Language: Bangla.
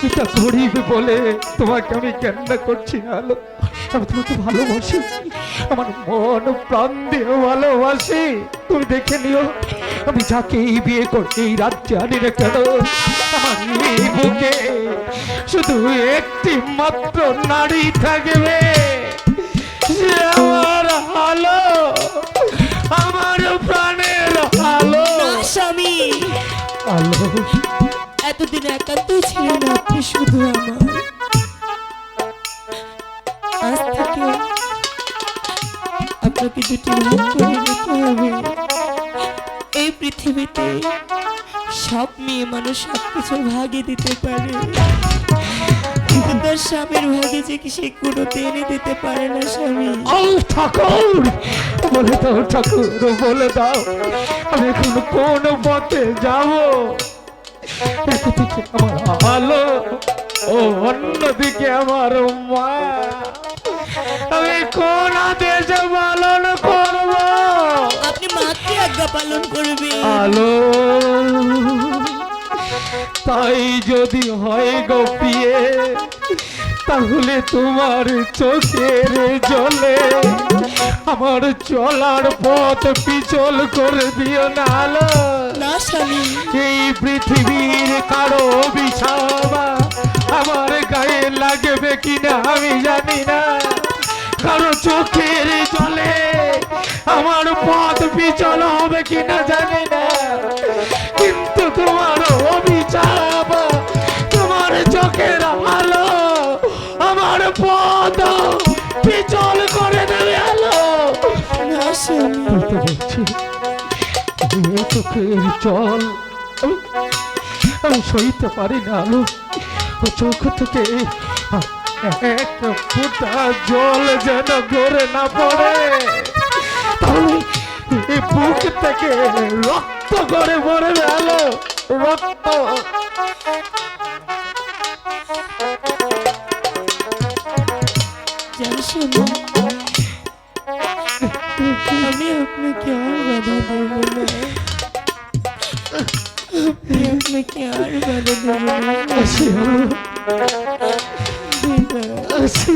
পিতা গরিব বলে তোমাকে আমি কান্না করছি আলো? আমি তোমাকে ভালোবাসি। আমার মন প্রাণ দিয়ে ভালোবাসি। তুমি দেখে নিও আমি যাকেই বিয়ে করতে এই রাজ্যে আনি না কেন আমার এই বুকে শুধু একটি মাত্র নারী থাকবে। সে আমার আলো আমার প্রাণের আলো। স্বামী। আলো। এতদিন একান্তই ছিলেন আপনি শুধু আমার। আজ থেকে আপনাকে দুটি ভাগ করে নিতে হবে। এই পৃথিবীতে সব মেয়ে মানুষ সব কিছু ভাগে দিতে পারে। কিন্তু তার স্বামীর ভাগে যে কি সে কোনো এনে দিতে পারে না স্বামী। ঠাকুর! বলে দাও, ঠাকুর, বলে দাও, আমি এখন কোন পথে যাব? একদিকে আমার আলো ও অন্যদিকে আমার মা আমি কোন আদেশে পালন করব? আপনি মাতৃ আজ্ঞা পালন করবেন। আলো। তাই যদি হয় গো পিয়ে তাহলে তোমার চোখের জলে আমার চলার পথ পিছল করে দিও না আলো। না স্বামী। এই পৃথিবীর কারও বিষাবা আমার গায়ে লাগবে কিনা আমি জানি না। কারও চোখের জলে আমার পথ পিছল হবে কিনা জানি না। কিন্তু তোমার অভিশাপ তোমার চোখের আলো আমার পথ পিছল করে দেবে আলো। না এই চোখের জল। সইতে পারি না। আলো ও চোখ থেকে এক ফোঁটা জল যেন গড়ে না পড়ে। এই বুক থেকে রক্ত করে মরে আলো রক্ত। আমি আপনাকে আর বাধা দেব না আপনাকে আর বাধা দেব না আসি। আসি